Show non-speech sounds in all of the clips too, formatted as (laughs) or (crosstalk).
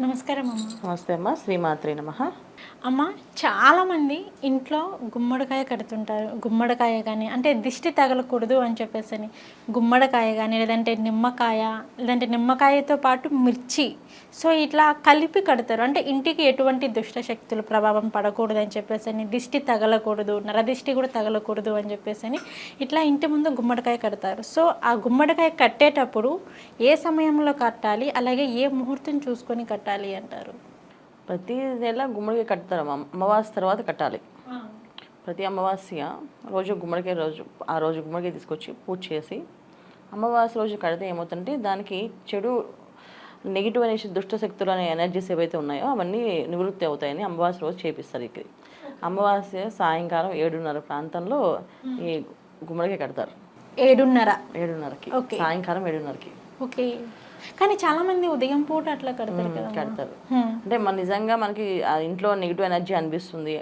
నమస్కారం అమ్మ. నమస్తే అమ్మ. శ్రీమాత్రి నమ. అమ్మ చాలామంది ఇంట్లో గుమ్మడికాయ కడుతుంటారు. గుమ్మడికాయ కానీ అంటే దిష్టి తగలకూడదు అని చెప్పేసి అని గుమ్మడికాయ కానీ లేదంటే నిమ్మకాయ లేదంటే నిమ్మకాయతో పాటు మిర్చి. సో ఇట్లా కలిపి కడతారు. అంటే ఇంటికి ఎటువంటి దుష్ట శక్తులు ప్రభావం పడకూడదు అని చెప్పేసి అని దిష్టి తగలకూడదు నరదిష్టి కూడా తగలకూడదు అని చెప్పేసి అని ఇట్లా ఇంటి ముందు గుమ్మడికాయ కడతారు. సో ఆ గుమ్మడికాయ కట్టేటప్పుడు ఏ సమయంలో కట్టాలి? అలాగే ఏ ముహూర్తం చూసుకొని కట్టాలి అంటారు? ప్రతి నెల గుమ్మడికాయ కడతారు అమ్మ. అమావాస్య తర్వాత కట్టాలి. ప్రతి అమావాస్య రోజు గుమ్మడికాయ రోజు ఆ రోజు గుమ్మడికాయ తీసుకొచ్చి పూజ చేసి అమావాస్య రోజు కడితే ఏమవుతుందంటే దానికి చెడు నెగిటివ్ అనే దుష్ట శక్తులు అనే ఎనర్జీస్ ఏవైతే ఉన్నాయో అవన్నీ నివృత్తి అవుతాయని అమావాస్య రోజు చేపిస్తారు ఇక్కడ. అమావాస్య సాయంకాలం ఏడున్నర ప్రాంతంలో ఈ గుమ్మడికాయ కడతారు. ఏడున్నర. ఏడున్నరకి. సాయంకాలం ఏడున్నరకి. ఓకే. కానీ చాలా మంది ఉదయం పూట అట్లా కడతారు కదా కడతారు. అంటే మన నిజంగా మనకి ఆ ఇంట్లో నెగిటివ్ ఎనర్జీ అనిపిస్తుంది.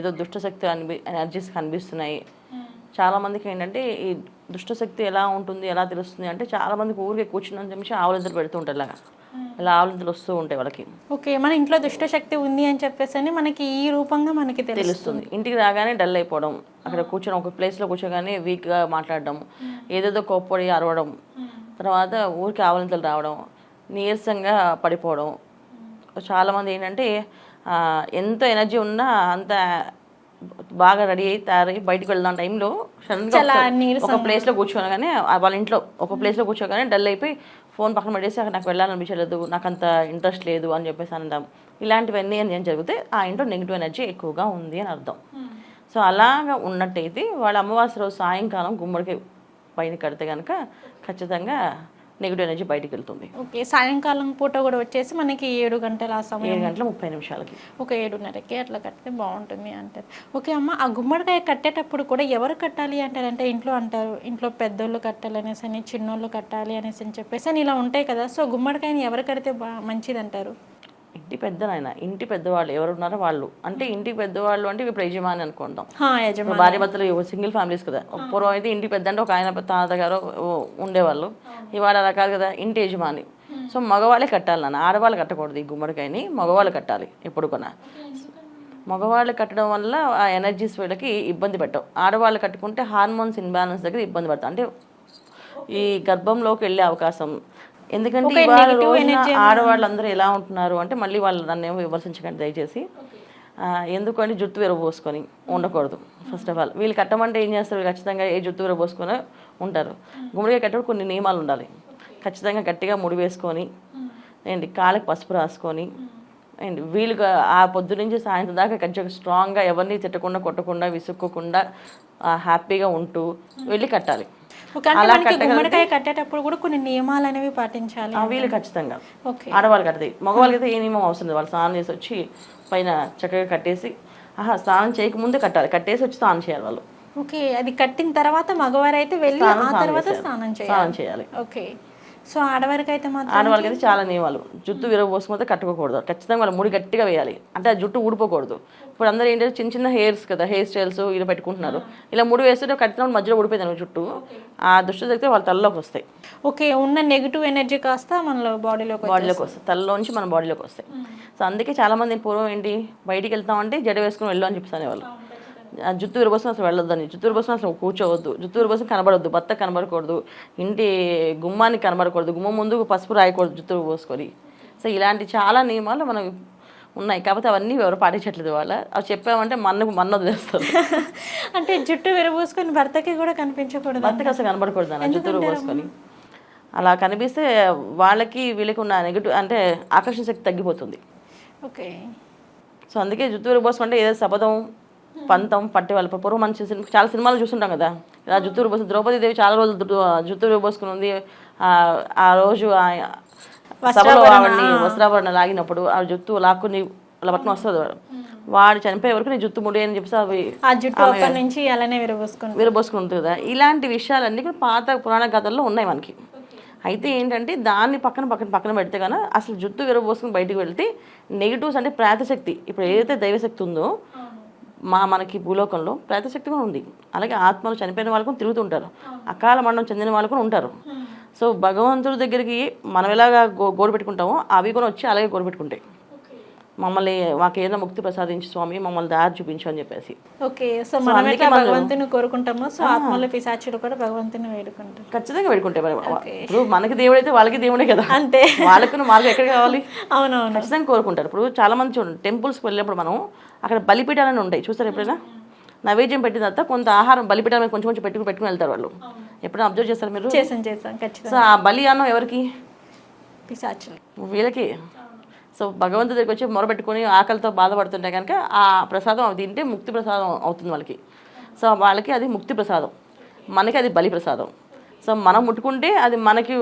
ఏదో దుష్టశక్తి అనిపి ఎనర్జీస్ కనిపిస్తున్నాయి. చాలా మందికి ఏంటంటే ఈ దుష్టశక్తి ఎలా ఉంటుంది ఎలా తెలుస్తుంది అంటే చాలా మందికి ఊరికే కూర్చున్న నిమిషం ఆవులింతలు పెడుతూ ఉంటారు ఇలాగా ఇలా ఆవులింతలు వస్తూ ఉంటాయి వాళ్ళకి. ఓకే మన ఇంట్లో దుష్ట శక్తి ఉంది అని చెప్పేసి అని మనకి ఈ రూపంగా మనకి తెలుసు తెలుస్తుంది. ఇంటికి రాగానే డల్ అయిపోవడం అక్కడ కూర్చొని ఒక ప్లేస్లో కూర్చోగానే వీక్గా మాట్లాడడం ఏదేదో కోప్పడి అరవడం తర్వాత ఊరికి ఆవలింతలు రావడం నీరసంగా పడిపోవడం. చాలామంది ఏంటంటే ఎంత ఎనర్జీ ఉన్నా అంత బాగా రెడీ అయ్యి తయారయ్యి బయటికి వెళ్దాం టైంలో ఒక ప్లేస్లో కూర్చోగానే వాళ్ళ ఇంట్లో ఒక ప్లేస్లో కూర్చోగానే డల్ అయిపోయి ఫోన్ పక్కన పెట్టేసి అక్కడ నాకు వెళ్ళాలనిపించలేదు నాకు అంత ఇంట్రెస్ట్ లేదు అని చెప్పేసి అనడం ఇలాంటివన్నీ ఏం జరిగితే ఆ ఇంట్లో నెగిటివ్ ఎనర్జీ ఎక్కువగా ఉంది అని అర్థం. సో అలాగా ఉన్నట్టయితే వాళ్ళ అమావాస్య రోజు సాయంకాలం గుమ్మడికి పైన కడితే కనుక ఖచ్చితంగా నెగిటివ్ ఎనర్జీ బయటికి వెళ్తుంది. ఓకే సాయంకాలం పూట కూడా వచ్చేసి మనకి ఏడు గంటల ఆ సమయం ఏడు గంటల ముప్పై నిమిషాలకి. ఒక ఏడున్నరకి అట్లా కడితే బాగుంటుంది అంటారు. ఓకే అమ్మ ఆ గుమ్మడికాయ కట్టేటప్పుడు కూడా ఎవరు కట్టాలి అంటారంటే ఇంట్లో అంటారు ఇంట్లో పెద్దోళ్ళు కట్టాలి అనేసి అని చిన్నోళ్ళు కట్టాలి అనేసి అని చెప్పేసి అని ఇలా ఉంటాయి కదా. సో గుమ్మడికాయని ఎవరు కడితే బా మంచిది అంటారు? ఇంటి పెద్ద నాయన ఇంటి పెద్దవాళ్ళు ఎవరు ఉన్నారో వాళ్ళు. అంటే ఇంటికి పెద్దవాళ్ళు అంటే ఇప్పుడు యజమాని అనుకుందాం. భార్య భర్తలు సింగిల్ ఫ్యామిలీస్ కదా. పూర్వం అయితే ఇంటి పెద్ద అంటే ఒక ఆయన తాతగారు ఉండేవాళ్ళు. ఇవాళ అలా కాదు కదా ఇంటి యజమాని. సో మగవాళ్ళే కట్టాలి నాన్న. ఆడవాళ్ళు కట్టకూడదు ఈ గుమ్మడికాయని మగవాళ్ళు కట్టాలి ఎప్పుడు కొనా మగవాళ్ళు కట్టడం వల్ల ఆ ఎనర్జీస్ వీళ్ళకి ఇబ్బంది పెట్టవు. ఆడవాళ్ళు కట్టుకుంటే హార్మోన్స్ ఇన్బ్యాలెన్స్ దగ్గర ఇబ్బంది పడతాం అంటే ఈ గర్భంలోకి వెళ్ళే అవకాశం ఎందుకంటే ఆడవాళ్ళందరూ ఎలా ఉంటున్నారు అంటే మళ్ళీ వాళ్ళు నన్ను ఏమో విమర్శించకండి దయచేసి. ఎందుకంటే జుట్టు విరబోసుకొని ఉండకూడదు ఫస్ట్ ఆఫ్ ఆల్ వీళ్ళు కట్టమంటే ఏం చేస్తారు? ఖచ్చితంగా ఏ జుట్టు విరబోసుకొని ఉంటారు. గుమ్మడికాయ కట్టడం కొన్ని నియమాలు ఉండాలి. ఖచ్చితంగా గట్టిగా ముడి వేసుకొని ఏంటి కాళ్ళకి పసుపు రాసుకొని అండ్ వీలుగా ఆ పొద్దు నుంచి సాయంత్రం దాకా కొంచెం స్ట్రాంగ్గా ఎవరిని తిట్టకుండా కొట్టకుండా విసుక్కోకుండా హ్యాపీగా ఉంటూ వెళ్ళి కట్టాలి. గుమ్మడికాయ కట్టేటప్పుడు కూడా కొన్ని నియమాలు అనేవి పాటించాలి వీళ్ళు ఖచ్చితంగా. ఆడవాళ్ళు కడతాయి మగవాళ్ళకి అయితే ఏ నియమం అవసరం లేదు. వాళ్ళు స్నానం చేసి వచ్చి పైన చక్కగా కట్టేసి ఆహా స్నానం చేయకముందే కట్టాలి. కట్టేసి వచ్చి స్నానం చేయాలి వాళ్ళు. ఓకే అది కట్టిన తర్వాత మగవారు అయితే వెళ్ళి ఆ తర్వాత స్నానం చేయాలి. స్నానం చేయాలి. ఓకే. సో ఆడవారికి అయితే మాత్రం ఆడవాళ్ళకి అయితే చాలా నియమాలు. జుట్టు విరబోసుకుంటే కట్టుకోకూడదు. ఖచ్చితంగా వాళ్ళ ముడి గట్టిగా వేయాలి. అంటే ఆ జుట్టు ఊడిపోకూడదు. ఇప్పుడు అందరూ ఏంటంటే చిన్న చిన్న హెయిర్స్ కదా హెయిర్ స్టైల్స్ ఇలా పెట్టుకుంటున్నారు. ఇలా ముడి వేస్తుంటే కట్టినప్పుడు మధ్యలో ఊడిపోయింది జుట్టు. ఆ దుష్టు తగ్గితే వాళ్ళ తలలోకి వస్తాయి. ఓకే ఉన్న నెగిటివ్ ఎనర్జీ కాస్త మనలో బాడీలోకి బాడీలోకి వస్తాయి. తలలోంచి మన బాడీలోకి వస్తాయి. సో అందుకే చాలా మంది పూర్వం ఏంటి బయటికి వెళ్తామంటే జడ వేసుకుని వెళ్ళు అని చెప్తానే వాళ్ళు ఆ జుత్తు విరబోసం అసలు వెళ్ళొద్దని జుత్తు విరబోసం అసలు కూర్చోవద్దు. జుత్తు విరబోసం కనబడొద్దు భర్త కనబడకూడదు ఇంటి గుమ్మానికి కనబడకూడదు గుమ్మం ముందు పసుపు రాయకూడదు జుత్తు పోసుకొని. సో ఇలాంటి చాలా నియమాలు మనం ఉన్నాయి. కాకపోతే అవన్నీ ఎవరు పాటించట్లేదు వాళ్ళ. అవి చెప్పామంటే మన్ను మన్ను వదిలేస్తారు. (laughs) అంటే జుట్టు విరబూసుకొని భర్తకి కూడా కనిపించకూడదు భర్తకి అసలు కనబడకూడదు అన్న జుత్తు విరబోసుకొని అలా కనిపిస్తే వాళ్ళకి వీళ్ళకి ఉన్న నెగిటివ్ అంటే ఆకర్షణ శక్తి తగ్గిపోతుంది. ఓకే. సో అందుకే జుత్తు విరబోసుకుంటే ఏదో శపథం పంతం పట్టి వాళ్ళ పూర్వం మంచి సినిమా చాలా సినిమాలు చూస్తుంటాం కదా. ఇలా జుత్తు విరబోసు ద్రౌపది దేవి చాలా రోజులు జుట్టు జుత్తు విరబోసుకుని ఉంది ఆ- ఆ రోజు సభలో ఆవిడని వస్త్రాభరణ లాగినప్పుడు ఆ జుత్తు లాక్కుని అలా పట్టుకుని వస్తుంది వాడు. వాడు చనిపోయే వరకు నీ జుత్తు ముడి అని చెప్పేసి అవి ఆ జుట్టు అప్పటి నుంచి అలానే విరబూసుకుంటాం విరబోసుకుని ఉంటుంది కదా. ఇలాంటి విషయాలన్నీ కూడా పాత పురాణ కథల్లో ఉన్నాయి మనకి. అయితే ఏంటంటే దాన్ని పక్కన పక్కన పక్కన పెడితే కనుక అసలు జుత్తు విరబోసుకుని బయటికి వెళ్తే నెగిటివ్స్ అంటే ప్రాతశక్తి. ఇప్పుడు ఏదైతే దైవశక్తి ఉందో మా మనకి భూలోకంలో ప్రాతశక్తి కూడా ఉంది. అలాగే ఆత్మలు చనిపోయిన వాళ్ళు కూడా తిరుగుతుంటారు అకాల మరణం చెందిన వాళ్ళు కూడా ఉంటారు. సో భగవంతుడి దగ్గరికి మనం ఎలాగా గో గోడు పెట్టుకుంటామో అవి కూడా వచ్చి అలాగే గోడు పెట్టుకుంటాయి. మమ్మల్ని మాకు ఏదైనా ముక్తి ప్రసాదించి స్వామి మమ్మల్ని దారి చూపించు అని చెప్పేసి. ఓకే సో మనం ఎట్లా భగవంతుని కోరుకుంటామో. సో ఆత్మల పిశాచులు కూడా భగవంతుని వేడుకుంటారు ఖచ్చితంగా మరి. ఇప్పుడు మనకి దేవుడైతే వాళ్ళకి దేవుడే కదా. అంతే. వాళ్ళకు మార్గం ఎక్కడ కావాలి? అవునవును. ఖచ్చితంగా కోరుకుంటారు. ఇప్పుడు చాలా మంది చూడండి టెంపుల్స్కి వెళ్ళినప్పుడు మనం అక్కడ బలిపీఠాలని ఉంటాయి. చూస్తారు ఎప్పుడైనా? నైవేద్యం పెట్టిన తర్వాత కొంత ఆహారం బలిపీఠాల కొంచెం కొంచెం పెట్టుకుని పెట్టుకుని వెళ్తారు వాళ్ళు. ఎప్పుడైనా అబ్జర్వ్ చేస్తారు మీరు? చేసాం చేసాం ఖచ్చితంగా సో ఆ బలి అన్నం ఎవరికి? పిశాచులు వీళ్ళకి. సో భగవంతు దగ్గరికి వచ్చి మొరబెట్టుకొని ఆకలితో బాధపడుతుంటే కనుక ఆ ప్రసాదం అవి తింటే ముక్తి ప్రసాదం అవుతుంది వాళ్ళకి. సో వాళ్ళకి అది ముక్తి ప్రసాదం. మనకి అది బలి ప్రసాదం. సో మనం ముట్టుకుంటే అది మనకి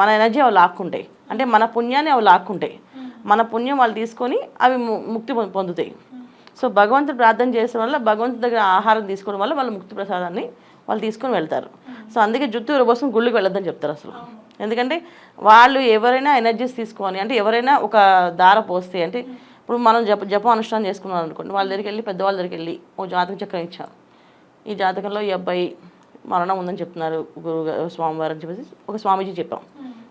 మన ఎనర్జీ అవి లాక్కుంటాయి. అంటే మన పుణ్యాన్ని అవి లాక్కుంటాయి. మన పుణ్యం వాళ్ళు తీసుకొని అవి ముక్తి పొందుతాయి. సో భగవంతుడు ప్రార్థన చేసే వల్ల భగవంతుడి దగ్గర ఆహారం తీసుకోవడం వల్ల వాళ్ళు ముక్తి ప్రసాదాన్ని వాళ్ళు తీసుకొని వెళ్తారు. సో అందుకే జుట్టు కోసం గుళ్ళకి వెళ్ళొద్దని చెప్తారు అసలు. ఎందుకంటే వాళ్ళు ఎవరైనా ఎనర్జీస్ తీసుకొని అంటే ఎవరైనా ఒక దార పోస్తే అంటే ఇప్పుడు మనం జప జపం అనుష్ఠానం చేసుకున్నాం అనుకోండి వాళ్ళ దగ్గరికి వెళ్ళి పెద్దవాళ్ళ దగ్గరికి వెళ్ళి ఓ జాతక చక్రం ఇచ్చాం. ఈ జాతకంలో ఈ అబ్బాయి మరణం ఉందని చెప్తున్నారు గురువు స్వామివారు అని చెప్పేసి ఒక స్వామీజీ చెప్పాం.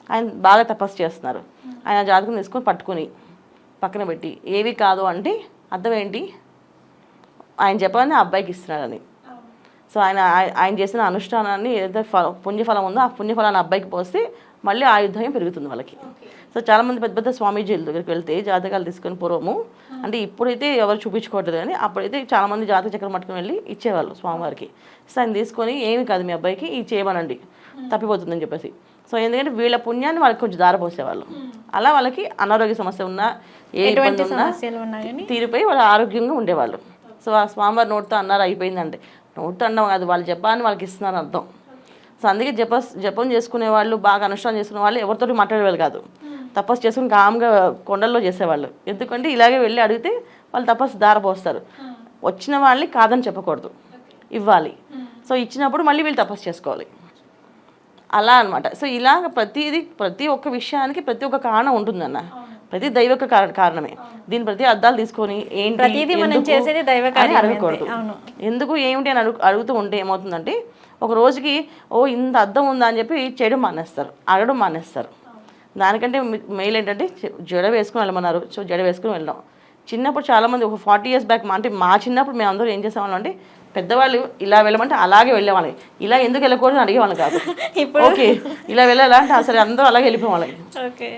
ఆయన బాగా తపస్సు చేస్తున్నారు. ఆయన జాతకం తీసుకొని పట్టుకొని పక్కన పెట్టి ఏవి కాదు అంటే అర్థం ఏంటి? ఆయన చెప్పాలని ఆ అబ్బాయికి ఇస్తున్నాడని సో ఆయన ఆయ- ఆయన చేసిన అనుష్ఠానాన్ని ఏదైతే ఫల పుణ్యఫలం ఉందో ఆ పుణ్యఫలాన్ని అబ్బాయికి పోస్తే మళ్ళీ ఆయుర్దాయం పెరుగుతుంది వాళ్ళకి. సో చాలా మంది పెద్ద పెద్ద స్వామీజీల దగ్గరికి వెళ్తే జాతకాలు తీసుకొని పూర్వము అంటే ఇప్పుడైతే ఎవరు చూపించుకోవట్లేదు కానీ అప్పుడైతే చాలా మంది జాతక చక్రం పట్టుకుని వెళ్ళి ఇచ్చేవాళ్ళు స్వామివారికి. సో ఆయన తీసుకొని ఏమి కాదు మీ అబ్బాయికి ఇది చేయమనండి. తప్పిపోతుందని చెప్పేసి. సో ఎందుకంటే వీళ్ళ పుణ్యాన్ని వాళ్ళకి కొంచెం దారపోసేవాళ్ళు. అలా వాళ్ళకి అనారోగ్య సమస్య ఉన్నా ఏ ఇబ్బంది ఉన్నా తీరిపోయి వాళ్ళు ఆరోగ్యంగా ఉండేవాళ్ళు. సో ఆ స్వామివారి నోటితో అన్నారు అయిపోయిందంటే నోటితో అనడం కాదు వాళ్ళు జపాన్ని వాళ్ళకి ఇస్తున్నారు అర్థం. సో అందుకే జప జపం చేసుకునే వాళ్ళు బాగా అనుష్ఠానం చేసుకునే వాళ్ళు ఎవరితోటి మాట్లాడేవాళ్ళు కాదు. తపస్సు చేసుకుని కామ్గా కొండల్లో చేసేవాళ్ళు. ఎందుకంటే ఇలాగే వెళ్ళి అడిగితే వాళ్ళు తపస్సు దారపోస్తారు వచ్చిన వాళ్ళని కాదని చెప్పకూడదు. ఇవ్వాలి. సో ఇచ్చినప్పుడు మళ్ళీ వీళ్ళు తపస్సు చేసుకోవాలి. అలా అనమాట సో ఇలాగ ప్రతిదీ ప్రతి ఒక్క విషయానికి ప్రతి ఒక్క కారణం ఉంటుందన్న. ప్రతి దైవక కార- కారణమే. దీని ప్రతి అర్థాలు తీసుకొని ఏంటి మనం చేసేది దైవ అడగకూడదు. ఎందుకు ఏమిటి అని అడుగు అడుగుతూ ఉంటే ఏమవుతుందంటే ఒక రోజుకి ఓ ఇంత అర్థం ఉందా అని చెప్పి చేయడం మానేస్తారు అడగడం మానేస్తారు. దానికంటే మెయిల్ ఏంటంటే జడ వేసుకుని వెళ్ళమన్నారు. సో జడ వేసుకుని వెళ్ళడం. చిన్నప్పుడు చాలామంది ఒక ఫార్టీ ఇయర్స్ బ్యాక్ మా అంటే మా చిన్నప్పుడు మేము అందరూ ఏం చేసేవాళ్ళం అంటే పెద్దవాళ్ళు ఇలా వెళ్ళమంటే అలాగే వెళ్ళేవాళ్ళం. ఇలా ఎందుకు వెళ్ళకూడదు అని అడిగేవాళ్ళం కాదు. (laughs) ఇప్పుడు? ఓకే. ఇలా వెళ్ళాలా అంటే అసలు అందరూ అలాగే వెళ్ళిపోవాలి ఓకే.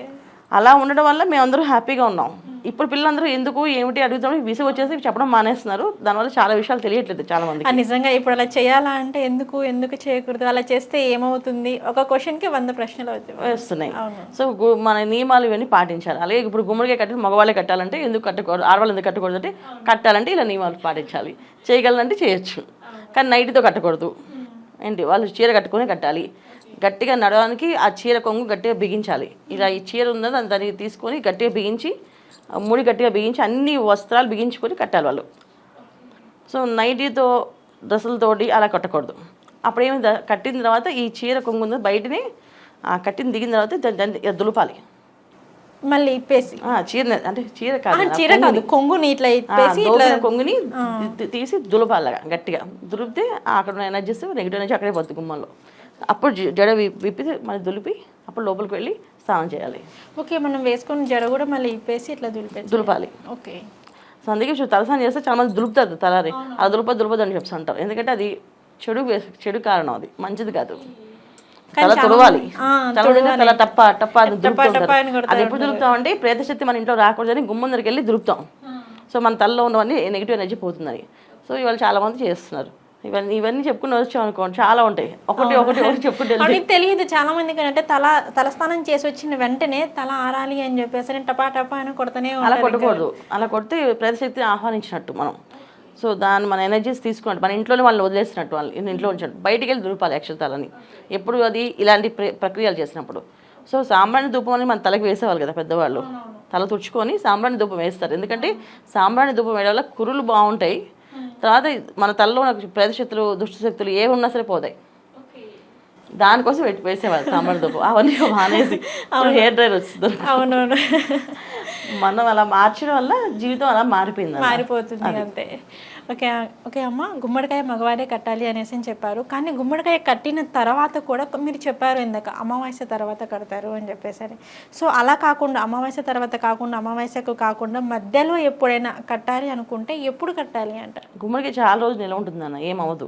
అలా ఉండడం వల్ల మేము అందరూ హ్యాపీగా ఉన్నాం. ఇప్పుడు పిల్లలందరూ ఎందుకు ఏమిటి అడుగుతామని విసుగు వచ్చేసి చెప్పడం మానేస్తున్నారు. దానివల్ల చాలా విషయాలు తెలియట్లేదు చాలా మంది నిజంగా ఇప్పుడు అలా చేయాలా అంటే ఎందుకు ఎందుకు చేయకూడదు? అలా చేస్తే ఏమవుతుంది? ఒక క్వశ్చన్కి వంద ప్రశ్నలు వస్తున్నాయి. సో గు- మన నియమాలు ఇవన్నీ పాటించాలి. అలాగే ఇప్పుడు గుమ్మడికాయ కట్టి మగవాళ్ళే కట్టాలంటే ఎందుకు కట్టకూడదు? ఆడవాళ్ళు ఎందుకు కట్టకూడదు అంటే కట్టాలంటే ఇలా నియమాలు పాటించాలి. చేయగలనంటే చేయొచ్చు. కానీ నైట్తో కట్టకూడదు. ఏంటి? వాళ్ళు చీర కట్టుకొని కట్టాలి. గట్టిగా నడవడానికి ఆ చీర కొంగు గట్టిగా బిగించాలి. ఇలా ఈ చీర ఉందో దాన్ని దానికి తీసుకొని గట్టిగా బిగించి ముడి గట్టిగా బిగించి అన్ని వస్త్రాలు బిగించుకొని కట్టాలి వాళ్ళు. సో నైటీతో డ్రెస్సులతోటి అలా కట్టకూడదు. అప్పుడు ఏమి కట్టిన తర్వాత ఈ చీర కొంగు బయటని ఆ కట్టిన దిగిన తర్వాత దాన్ని- దులపాలి. మళ్ళీ ఇప్పేసి. చీర అంటే చీర కాదు చీర కాదు కొంగుని. ఇట్లా ఇప్పేసి కొంగుని తీసి దులపాలగా గట్టిగా. దులిపితే అక్కడ ఉన్న ఎనర్జీస్ నెగిటివ్ ఎనర్జీ అక్కడే పోతుంది గుమ్మంలో. అప్పుడు జడ విప్- విప్పి మళ్ళీ దులిపి అప్పుడు లోపలికి వెళ్ళి స్నానం చేయాలి. ఓకే మనం వేసుకున్న జడ కూడా మళ్ళీ ఇప్పేసి ఇట్లా దులిపేసి దులపాలి. ఓకే. సో అందుకే తలస్నానం చేస్తే చాలా మంది దులుపుతారు తలారి. అలా దులపదు దులపదు అని చెప్పి అంటారు. ఎందుకంటే అది చెడు చెడు కారణం అది. మంచిది కాదు. తల తుడవాలి. తల టప్ప టప్ప దులుపుతుంటారు. అది ఎప్పుడు దులుపుతాం అంటే ప్రేతశక్తి మన ఇంట్లో రాకూడదని గుమ్మం దగ్గరికి వెళ్ళి దులుపుతాం. సో మన తలలో ఉన్నవన్నీ నెగిటివ్ ఎనర్జీ పోతుందని సో ఇవాళ చాలా మంది చేస్తున్నారు. ఇవన్నీ ఇవన్నీ చెప్పుకుని వచ్చాం అనుకోండి చాలా ఉంటాయి. ఒకటి ఒకటి ఒకటి చెప్పుకుంటే (laughs) తెలియదు చాలా మందికి అంటే తల తలస్నానం చేసి వచ్చిన వెంటనే తల ఆరాలి అని చెప్పేసి టపా టపా అని కొడతానే అలా కొట్టకూడదు. అలా కొడితే ప్రేతశక్తిని ఆహ్వానించినట్టు మనం. సో దాన్ని మన ఎనర్జీస్ తీసుకున్నట్టు మన ఇంట్లోనే వాళ్ళని వదిలేసినట్టు వాళ్ళు ఇంట్లో ఉంచినట్టు బయటికి వెళ్ళి దులపాలి అక్షతాలని ఎప్పుడు అది ఇలాంటి ప్ర- ప్రక్రియలు చేసినప్పుడు. సో సాంబ్రాణి ధూపం అని మన తలకి వేసేవాళ్ళు కదా పెద్దవాళ్ళు. తల తుడుచుకొని సాంబ్రాణి ధూపం వేస్తారు. ఎందుకంటే సాంబ్రాణి ధూపం వేయడం వల్ల కురులు బాగుంటాయి. తర్వాత మన తలలో ఉన్న ప్రేతశక్తులు దుష్టశక్తులు ఏ ఉన్నా సరే పోతాయి. దానికోసం పెట్టి వేసేవాళ్ళు సాంబ్రాణి ధూపం అవన్నీ మానేసి హెయిర్ డ్రైర్ వస్తుంది అవునవును. మనం అలా మార్చడం వల్ల జీవితం అలా మారిపోయింది. మారిపోతుంది అంతే. ఓకే ఓకే అమ్మ గుమ్మడికాయ మగవారే కట్టాలి అనేసి అని చెప్పారు. కానీ గుమ్మడికాయ కట్టిన తర్వాత కూడా మీరు చెప్పారు ఇందాక అమావాస్య తర్వాత కడతారు అని చెప్పేసరి సో అలా కాకుండా అమావాస్య తర్వాత కాకుండా అమావాస్యకు కాకుండా మధ్యలో ఎప్పుడైనా కట్టాలి అనుకుంటే ఎప్పుడు కట్టాలి అంట? గుమ్మడికి చాలా రోజులు నిలవ ఉంటుంది అన్న ఏం అవ్వదు.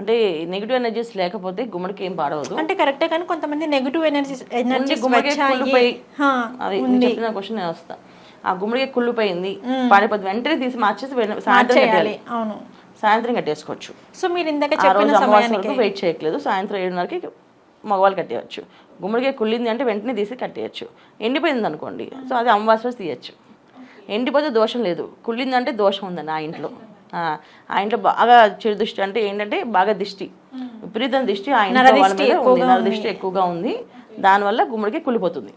అంటే నెగిటివ్ ఎనర్జీస్ లేకపోతే గుమ్మడికి ఏం పాడవదు. అంటే కరెక్టే కానీ కొంతమంది నెగిటివ్ ఎనర్జీ ఎనర్జీస్ గుమ్మడికాయ ఉంది. చెప్పిన క్వశ్చన్ వస్తా. ఆ గుమ్మడికాయ కుళ్ళిపోయింది. పాడిపోతుంది వెంటనే తీసి మార్చేసి సాయంత్రం కట్టాలి అవును. సాయంత్రం కట్టేసుకోవచ్చు. సో మీరు ఇందాక చెప్పిన సమయానికి వెయిట్ చేయట్లేదు. సాయంత్రం ఏడున్నరకి మగవాళ్ళు కట్టేయచ్చు. గుమ్మడికాయ కుళ్ళింది అంటే వెంటనే తీసి కట్టేయచ్చు. ఎండిపోయింది అనుకోండి. సో అది రోజు తీయచ్చు. ఎండిపోతే దోషం లేదు. కుళ్ళింది అంటే దోషం ఉందండి ఆ ఇంట్లో. ఆ, ఇంట్లో బాగా చెడు దృష్టి అంటే ఏంటంటే బాగా దిష్టి. విపరీతం దిష్టి ఆ ఇంట్లో వాళ్ళ మీద ఉంది. నరదిష్టి ఎక్కువగా ఉంది. దానివల్ల గుమ్మడికాయ కుళ్ళిపోతుంది.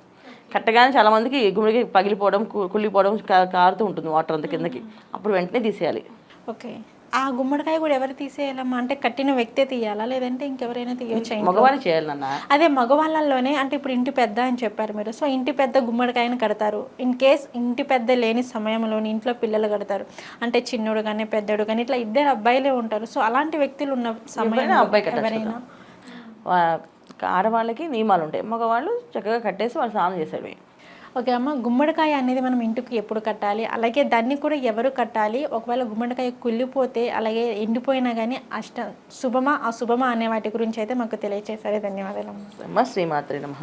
కట్టగానే చాలా మందికి గుమ్మడికాయ పగిలిపోవడం కుళ్ళిపోవడం కారుతూ ఉంటుంది వాటర్ అంత కిందకి. అప్పుడు వెంటనే తీసేయాలి. ఓకే. ఆ గుమ్మడికాయ కూడా ఎవరు తీసేయాలమ్మా? అంటే కట్టిన వ్యక్తే తీయాలా? లేదంటే ఇంకెవరైనా తీయొచ్చా? మగవాళ్ళు చేయాలి నాన్న. అదే మగవాళ్ళల్లోనే అంటే ఇప్పుడు ఇంటి పెద్ద అని చెప్పారు మీరు. సో ఇంటి పెద్ద గుమ్మడికాయని కడతారు. ఇన్ కేస్ ఇంటి పెద్ద లేని సమయంలోని ఇంట్లో పిల్లలు కడతారు. అంటే చిన్నోడు కానీ పెద్దోడు కానీ ఇట్లా ఇద్దరు అబ్బాయిలే ఉంటారు. సో అలాంటి వ్యక్తులు ఉన్న సమయం ఎవరైనా అబ్బాయి ఎవరైనా? ఆడవాళ్ళకి నియమాలు ఉంటాయి. మగవాళ్ళు చక్కగా కట్టేసి వాళ్ళు స్నానం చేసేవి. ఓకే అమ్మ గుమ్మడికాయ అనేది మనం ఇంటికి ఎప్పుడు కట్టాలి? అలాగే దాన్ని కూడా ఎవరు కట్టాలి? ఒకవేళ గుమ్మడికాయ కుళ్ళిపోతే అలాగే ఎండిపోయినా కానీ అష్ట శుభమా అశుభమా అనే వాటి గురించి అయితే మాకు తెలియచేశారు. ధన్యవాదాలు అమ్మ. అమ్మ శ్రీమాత్రి నమ.